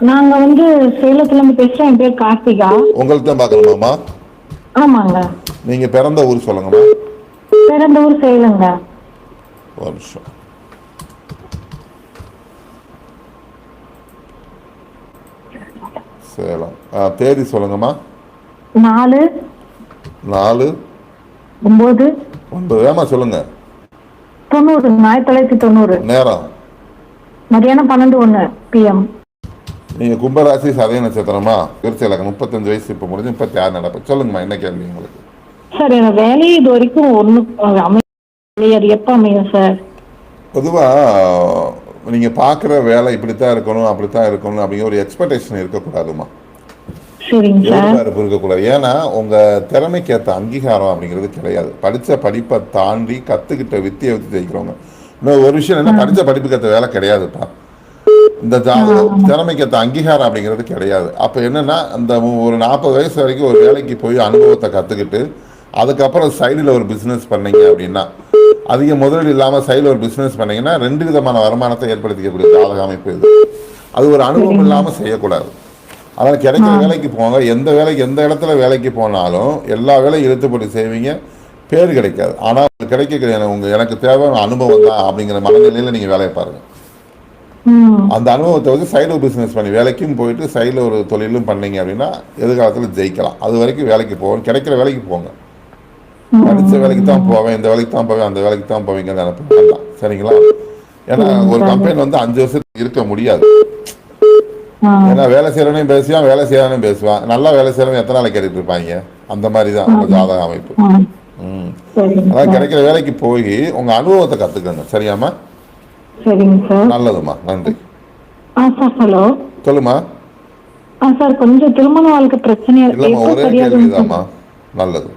நாங்க வந்து சேலத்துல இருந்து பேசுறோம். என் பேர் கார்த்திகா. உங்களுக்கு தான் பார்க்கணுமாம்மா ஆமாங்க. நீங்கள் பிறந்த ஊர் சொல்லுங்கம்மா. பிறந்த ஊர் சேலங்க. ஒரு நிமிஷம். சேலம். ஆ தேதி சொல்லுங்கம்மா. நாலு. நாலு. ஒன்பது ஒன்பது. ஏமா சொல்லுங்க. தொண்ணூறு. ஆயிரத்தி தொள்ளாயிரத்தி தொண்ணூறு. நேரம். மதியானம் பன்னெண்டு ஒன்று பிஎம் நீங்கள் கும்பராசி சதய நட்சத்திரமா? திருச்சியிலக்கு முப்பத்தஞ்சு வயசு இப்போ முடிஞ்சு முப்பத்தி ஆறு நடப்பு. சொல்லுங்கம்மா என்ன கேள்வி உங்களுக்கு? சார் எனக்கு வேலையை இது வரைக்கும் ஒன்றும் அமைய அது எப்போ அமையும் சார்? பொதுவாக நீங்கள் பார்க்குற வேலை இப்படித்தான் இருக்கணும் அப்படித்தான் இருக்கணும் அப்படிங்கிற ஒரு எக்ஸ்பெக்டேஷன் இருக்கக்கூடாதுமா சரிங்க சார். எதிர்பார்ப்பு இருக்கக்கூடாது. ஏன்னா உங்கள் திறமைக்கு ஏற்ற அங்கீகாரம் அப்படிங்கிறது கிடையாது. படித்த படிப்பை தாண்டி கற்றுக்கிட்ட வித்தியை வச்சு ஜெயிக்கிறவங்க. இன்னும் ஒரு விஷயம் என்ன படித்த படிப்புக்கு ஏற்ற வேலை கிடையாதுப்பா. இந்த ஜாதகம் திறமைக்கு ஏற்ற அங்கீகாரம் அப்படிங்கிறது கிடையாது. அப்போ என்னன்னா அந்த ஒரு நாற்பது வயசு வரைக்கும் ஒரு வேலைக்கு போய் அனுபவத்தை கற்றுக்கிட்டு அதுக்கப்புறம் சைடில் ஒரு பிஸ்னஸ் பண்ணீங்க அப்படின்னா அதிக முதலீடு இல்லாமல் சைடில் ஒரு பிஸ்னஸ் பண்ணீங்கன்னா ரெண்டு விதமான வருமானத்தை ஏற்படுத்திக்கக்கூடிய ஜாதக அமைப்பு இது. அது ஒரு அனுபவம் இல்லாமல் செய்யக்கூடாது. அதனால் கிடைக்கிற வேலைக்கு போங்க. எந்த வேலைக்கு எந்த இடத்துல வேலைக்கு போனாலும் எல்லா வேலையும் இழுத்து போட்டு செய்வீங்க. பேர் கிடைக்காது. ஆனால் கிடைக்க உங்கள் எனக்கு தேவை அனுபவம் தான் அப்படிங்கிற மனநிலையில் நீங்கள் வேலையை பாருங்கள் ம் அந்த அனுபவத்தை வந்து சைடு பிஸ்னஸ் பண்ணி வேலைக்கும் போயிட்டு சைடில் ஒரு தொழிலும் பண்ணீங்க அப்படின்னா எதிர்காலத்தில் ஜெயிக்கலாம். அது வரைக்கும் வேலைக்கு போவோம். கிடைக்கிற வேலைக்கு போங்க. படித்த வேலைக்கு தான் போவேன் இந்த வேலைக்கு தான் போவேன் அந்த வேலைக்கு தான் போவீங்கன்னு நினைப்பேன். சரிங்களா? ஏன்னா ஒரு கம்பெனி வந்து அஞ்சு வருஷத்துக்கு இருக்க முடியாது. ஏன்னா வேலை செய்யறவனையும் பேசுவான் வேலை செய்யறவனையும் பேசுவான். நல்லா வேலை செய்யறவன் எத்தனை நாளைக்கு கேட்டுட்டு இருப்பாங்க? அந்த மாதிரி தான் ஜாதக அமைப்பு. அதான் கிடைக்கிற வேலைக்கு போய் உங்க அனுபவத்தை கத்துக்கங்க. சரியாம்மா? சரிங்க சார். நல்லதும்மா நன்றி. ஆ சார் ஹலோ. சொல்லுமா ஆ சார் கொஞ்சம் திருமண வாழ்க்கை பிரச்சனையா இருக்கு ஒரே கேள்விதாம்மா. நல்லது.